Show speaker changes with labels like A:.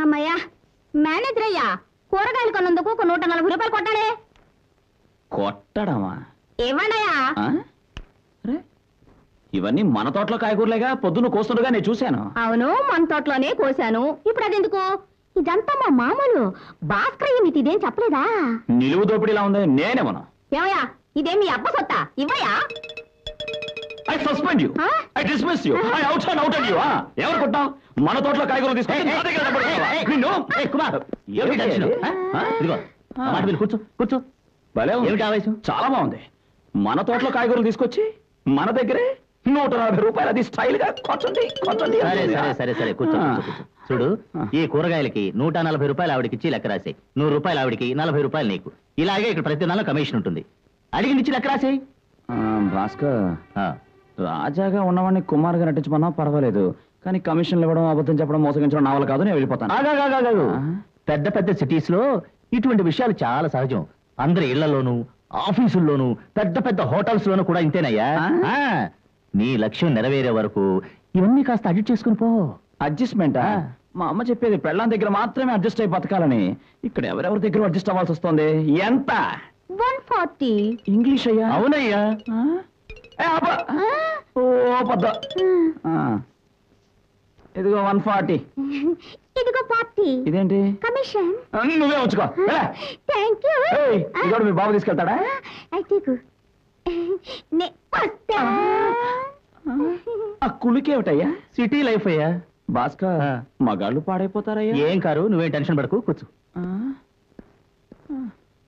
A: అమ్మయ్యా. మేనేజర్ అయ్యా కూరగాయలు కొన్నందుకు ఒక నూట నలభై రూపాయలు కొట్టాడే
B: కొట్టడమా?
A: ఇవ్వండియా
B: ఆ? అరే ఇవన్నీ మన తోటలో కాయగూరలేగా పొద్దున్న కోస్తుండగా నేను చూశాను.
A: అవును మన తోటలోనే కోశాను. ఇప్పుడు అదెందుకు? ఇదంతా మా మామూలు భాస్కర్ మీకు ఇదేం చెప్పలేదా?
B: నిలువు దోపిడీలా ఉంది నేనేమను.
A: ఏమయ్యా ఇదేం మీ అబ్బ సొత్తా? ఇవ్వయా
B: I suspend you? I dismiss you I out and out and you ఎవరు కొట్టావు? మన తోటలో కాయగూరలు తీసుకొని నా దగ్గర? నిన్ను?
C: కుమార్.
B: ఏమిటి
C: టెన్షన్? ఇదిగో మాట మీద కూర్చో కూర్చో.
B: భలే.
C: ఏమిటి ఆవేశం?
B: చాలా బాగుంది. మన తోటలో కాయగూరలు తీసుకొచ్చి మన దగ్గరే నూట నలభై రూపాయలు అది స్టైల్గా కొట్టండి కొట్టండి
C: సరే సరే సరే సరే కూర్చో. చూడు ఈ కూరగాయలకి నూట నలభై రూపాయలు ఆవిడకిచ్చి లెక్క రాసేయి. నూరు రూపాయలు ఆవిడకి నలభై రూపాయలు నీకు. ఇలాగే ఇక్కడ ప్రతి నెల కమిషన్ ఉంటుంది. అడిగి ఇచ్చి లెక్క రాసేయి.
B: ఆ, భాస్కర్. రాజాగా ఉన్నవాడిని కుమార్గా నటించమన్నా పర్వాలేదు. కానీ కమిషన్లు ఇవ్వడం అబద్ధం చెప్పడం మోసగించడం నా వల్ల కాదు నేను వెళ్ళిపోతాను.
C: ఆగాగాగాగాగు. పెద్ద పెద్ద సిటీస్లో ఇటువంటి విషయాలు చాలా సహజం. అందరి ఇళ్ళలోనూ ఆఫీసుల్లోనూ పెద్ద పెద్ద హోటల్స్ లోనూ కూడా ఇంతేనయ్యా.
B: ఆ?
C: ఆ. నీ లక్ష్యం నెరవేరే వరకు ఇవన్నీ కాస్త అడ్జస్ట్ చేసుకుని పో.
B: అడ్జస్ట్మెంట్?
C: ఆ.
B: మా అమ్మ చెప్పేది పెళ్ళాం దగ్గర మాత్రమే అడ్జస్ట్ అయి బతకాలని. ఇక్కడ ఎవరెవరి దగ్గర అడ్జస్ట్ అవ్వాల్సి వస్తుంది? ఎంత?
A: One forty.
B: ఇంగ్లీష్ అయ్యా
C: అవునయ్యా.
B: ఓ పెద్ద. ఆ. ఇదిగో వన్ ఫార్టీ.
A: ఇదిగో పార్టీ
B: ఇదేంటి?
A: కమిషన్.
B: నువ్వే ఉంచుకో. వెళ్ళ.
A: థ్యాంక్ యూ
B: ఏయ్, ఇది కూడా మీ బాబు తీసుకెళ్తాడా?
A: అయితే
B: ఆ కులికేమిటయ్యా?
C: సిటీ లైఫ్ అయ్యా?
B: భాస్కర్. మగాళ్ళు పాడైపోతారయ్యా.
C: ఏం కారు? నువ్వేం టెన్షన్ పడకు కూర్చో.
B: ఆ?